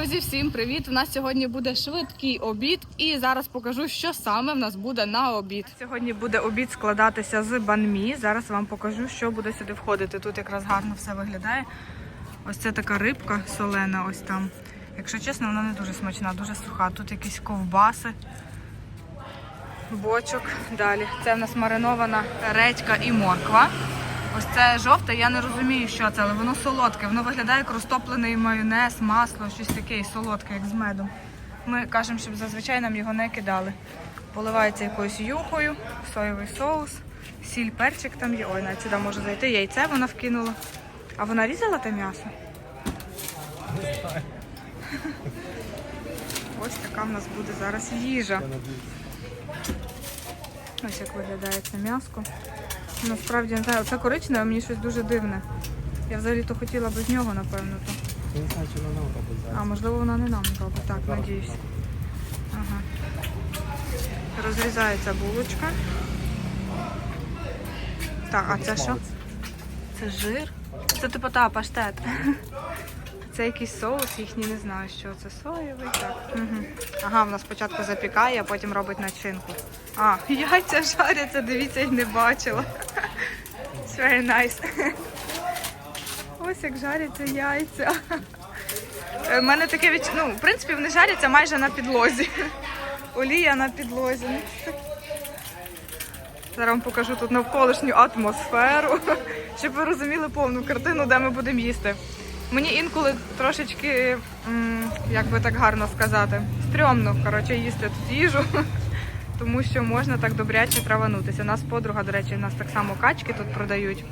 Друзі, всім привіт! У нас сьогодні буде швидкий обід, і зараз покажу, що саме в нас буде на обід. Сьогодні буде обід складатися з банмі. Зараз вам покажу, що буде сюди входити. Тут якраз гарно все виглядає. Ось це така рибка солена, ось там. Якщо чесно, вона не дуже смачна, дуже суха. Тут якісь ковбаси, бочок. Далі. Це в нас маринована редька і морква. Ось це жовте, я не розумію, що це, але воно солодке. Воно виглядає як розтоплений майонез, масло, щось таке солодке, як з медом. Ми кажемо, щоб зазвичай нам його не кидали. Поливається якоюсь юхою, соєвий соус, сіль, перчик там є. Ой, навіть сюди може зайти. Яйце вона вкинула. А вона різала те м'ясо? Ось така в нас буде зараз їжа. Ось як виглядає це м'яско. Насправді не знаю, це коричневе, мені щось дуже дивне. Я взагалі-то хотіла без нього, напевно. То. Я не знаю, чи вона робить А можливо вона не нам робить. Так, надіюсь. Ага. Розрізається булочка. Так, а це що? Це жир? Це типу та паштет. Це якийсь соус, їхній не знаю, що це соєвий. Так. Угу. Ага, вона спочатку запікає, а потім робить начинку. А, яйця жаряться, дивіться, їх не бачила. Very nice. Ось як жаряться яйця. У мене таке відч... Ну, в принципі, вони жаряться майже на підлозі. Олія на підлозі. Зараз вам покажу тут навколишню атмосферу, щоб ви розуміли повну картину, де ми будемо їсти. Мені інколи трошечки, як би так гарно сказати, стрьомно коротше, їсти тут їжу, тому що можна так добряче траванутися. У нас подруга, до речі, у нас так само качки тут продають.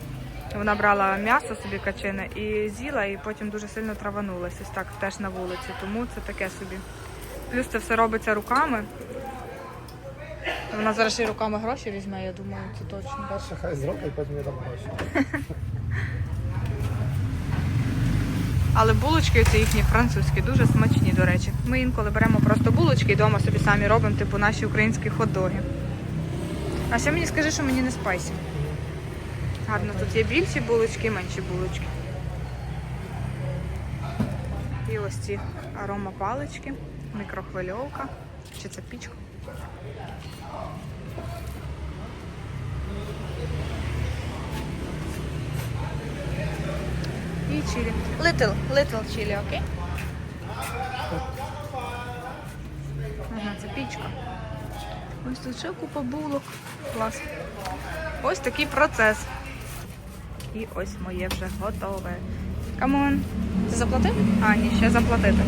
Вона брала м'ясо собі качине і з'їла, і потім дуже сильно траванулася ось так теж на вулиці. Тому це таке собі. Плюс це все робиться руками. Вона зараз й руками гроші візьме, я думаю, це точно. Перше хай зробить, потім я дам гроші. Але булочки ці їхні французькі дуже смачні, до речі. Ми інколи беремо просто булочки і вдома собі самі робимо, типу наші українські хот-доги. А ще мені скажи, що мені не спайсі. Гарно, тут є більші булочки менші булочки. І ось ці аромапалички, мікрохвильовка. Чи це пічка? І. Little, little чилі, окей? Ага, це пічка. Ось тут ще купа булок. Клас. Ось такий процес. І ось моє вже готове. Камон. Ти заплатив? А, ні, ще заплатити.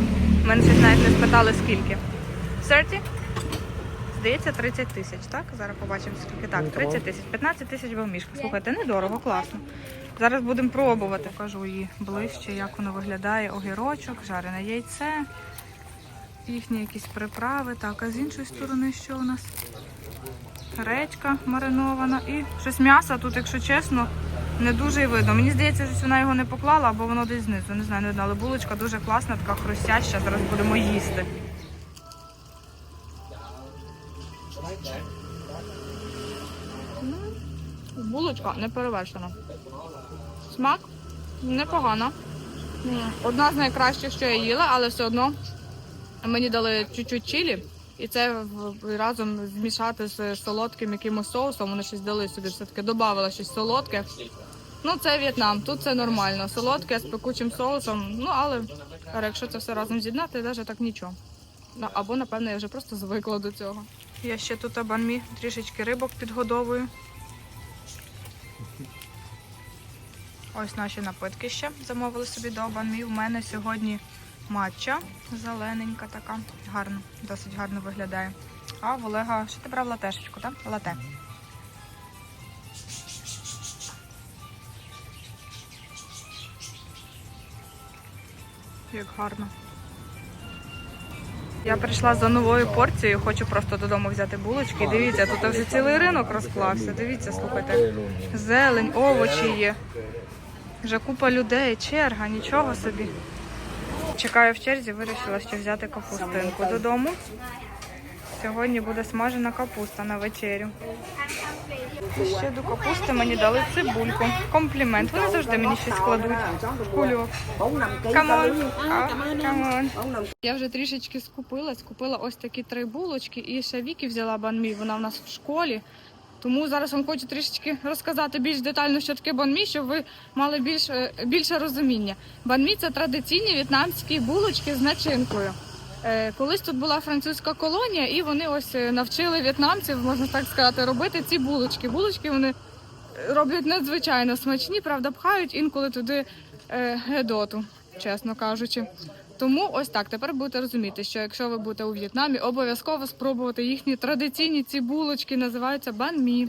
Мене щось навіть не спитали скільки. 30? Здається, 30 тисяч, так? Зараз побачимо скільки. Так, 30 тисяч. 15 тисяч був мішка. Слухайте, недорого, класно. Зараз будемо пробувати. Покажу її ближче, як воно виглядає. Огірочок, жарене яйце, їхні якісь приправи. Так, а з іншої сторони що у нас? Редька маринована і щось м'ясо тут, якщо чесно, не дуже і видно. Мені здається, що вона його не поклала, або воно десь знизу. Не знаю, не видно, але булочка дуже класна, така хрустяща. Зараз будемо їсти. Булочка не перевершена. Смак непогано. Одна з найкращих, що я їла, але все одно мені дали чуть-чуть чилі. І це разом змішати з солодким якимось соусом. Вони щось дали собі, все-таки додавала щось солодке. Ну, це В'єтнам, тут це нормально. Солодке з пекучим соусом. Ну, але але якщо це все разом з'єднати, навіть так нічого. Ну, або, напевно, я вже просто звикла до цього. Я ще тут банмі трішечки рибок підгодовую. Ось наші напитки ще замовили собі до банмі. У мене сьогодні матча зелененька така. Гарно, досить гарно виглядає. А в Олега, що ти брав латешечку, так? Лате. Як гарно. Я прийшла за новою порцією, хочу просто додому взяти булочки. Дивіться, тут вже цілий ринок розклався. Дивіться, слухайте. Зелень, овочі є. Вже купа людей, черга, нічого собі. Чекаю в черзі, вирішила ще взяти капустинку додому. Сьогодні буде смажена капуста на вечерю. Ще до капусти мені дали цибульку. Комплімент. Вони завжди мені щось кладуть. Кульок. Камон. Камон. Я вже трішечки скупилась. Купила ось такі три булочки і ще Вікі взяла банмі. Вона в нас в школі. Тому зараз вам хочу трішечки розказати більш детально, що таке банмі, щоб ви мали більш, е, більше розуміння. Банмі це традиційні в'єтнамські булочки з начинкою. Е, Колись тут була французька колонія, і вони ось е, навчили в'єтнамців, можна так сказати, робити ці булочки. Булочки вони роблять надзвичайно смачні, правда, пхають інколи туди гедоту, чесно кажучи. Тому ось так. Тепер будете розуміти, що якщо ви будете у В'єтнамі, обов'язково спробувати їхні традиційні ці булочки, називаються банмі.